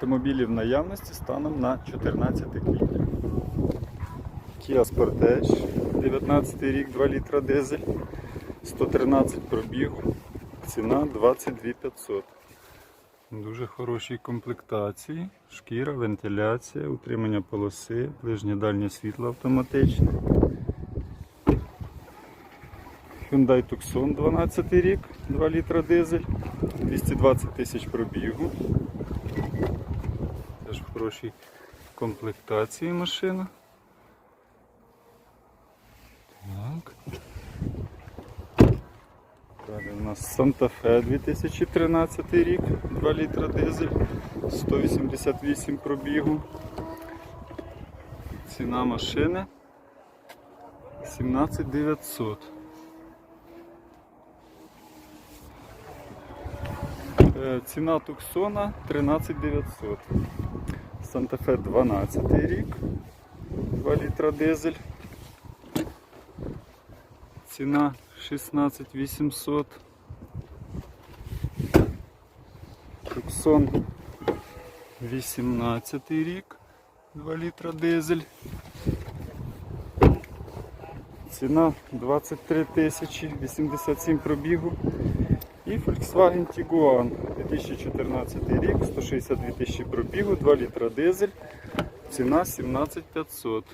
автомобілі в наявності станом на 14 квітня. Kia Sportage, 19 рік, 2 літра дизель, 113 пробігу, ціна 22 500. Дуже хорошій комплектації, шкіра, вентиляція, утримання полоси, ближнє дальнє світло автоматичне. Hyundai Tucson 12 рік, 2 літра дизель, 220 тисяч пробігу. Теж в хорошій комплектації машина. Так. Далі у нас Fe 2013 рік, 2 літра дизель, 188 пробігу. Ціна машини 17 Ціна Туксона 13 900. Santa 12 рік, 2 літра дизель. Ціна 16 800. Туксон 18 рік, 2 літра дизель. Ціна 23 тисячі, 87 пробігу. І Volkswagen Tiguan 2014 рік, 162 тисячі пробігу, 2 літра дизель. Ціна 17 500.